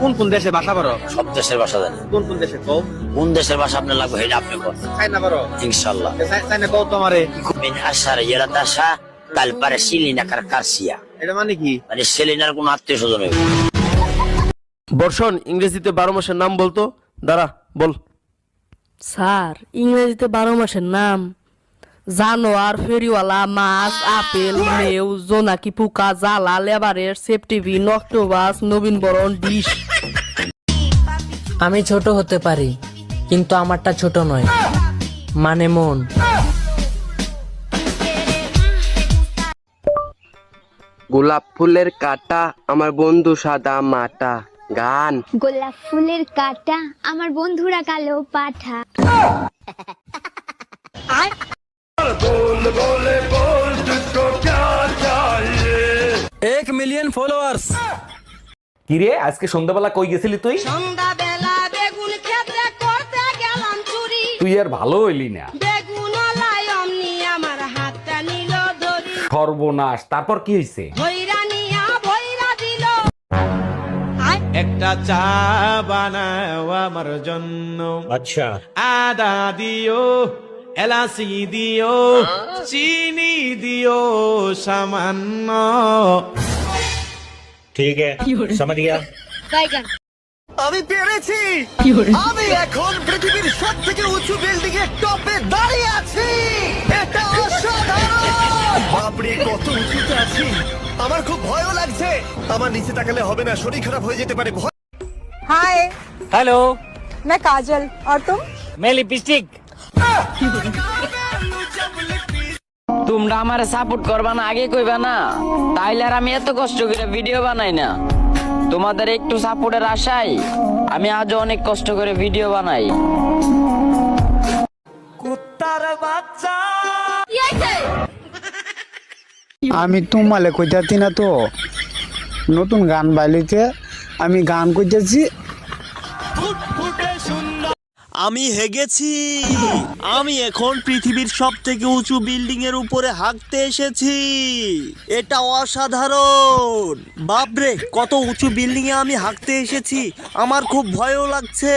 কোন কোন দেশে বাসা পারো সব দেশের ভাষা জানি। কোন কোন দেশে কও? কোন দেশের ভাষা আপনার লাগবে সেটা আপনি বলেন। চাইনা পারো ইনশাল্লাহ চাই- চাইনা কও তো আমারে মিন আসার ইয়েরা দাসা কাল পারে সিলিনা কার কারসিয়া। এটা মানে কি? মানে সেলিনার কোন আত্মীয় স্বজন বর্ষণ ইংরেজিতে বারো মাসের নাম বলতো? দাঁড়া বল। স্যার ইংরেজিতে বারো মাসের নাম। জানোয়ার ফেরিওয়ালা মাছ আপেল মেউ জোনাকি পোকা জ্বালা লেবারের সেপটিভিন অক্টোবাস নবীন বরণ ডিশ আমি ছোট হতে পারি কিন্তু আমারটা ছোট নয়। মানে মন। গোলাপ ফুলের কাটা আমার বন্ধু সাদা মাটা। গান। গোলাপ ফুলের কাটা আমার বন্ধুরা কালো পাঠা। এক মিলিয়ন ফলোয়ার্স কিরে আজকে সন্ধ্যাবেলা কই গেছিলি তুই? সন্ধ্যাবেলা বেগুন ক্ষেত্রে করতে গেলাম চুরি। তুই আর ভালো হইলি না। বেগুন অমনি আমার হাতটা নিল ধরি। সর্বনাশ তারপর কি হয়েছে ভৈরা নিয়া ভৈরা দিল। একটা চা বানাও আমার জন্য। আচ্ছা। আদা দিও এলাচি দিও চিনি দিও সামান্য। ঠিক আছে সমঝ গয়া আমি পেরেছি আমি এখন পৃথিবীর সব থেকে উঁচু বিল্ডিং এর টপে দাঁড়িয়ে আছি এটা অসাধারণ বাপরে কত উঁচুতে আছি আমার খুব ভয়ও লাগছে আমার নিচে তাকালে হবে না শরীর খারাপ হয়ে যেতে পারে ভয় हाय হ্যালো मैं काजल और तुम মে লিপস্টিক তোমরা আমার সাপোর্ট করবা না আগে কইবা না। তাইলে আর আমি এত কষ্ট করে ভিডিও বানাই না। তোমাদের একটু সাপোর্টের আশায় আমি আজও অনেক কষ্ট করে ভিডিও বানাই। কুত্তার বাচ্চা। আমি তোমালে কইতাছি না তো নতুন গান বাইলিতে আমি গান কইতেছি। আমি হেগেছি। আমি এখন পৃথিবীর সব থেকে উঁচু বিল্ডিং এর উপরে হাঁকতে এসেছি। এটা অসাধারণ। বাপরে, কত উঁচু বিল্ডিং এ আমি হাঁকতে এসেছি। আমার খুব ভয়ও লাগছে।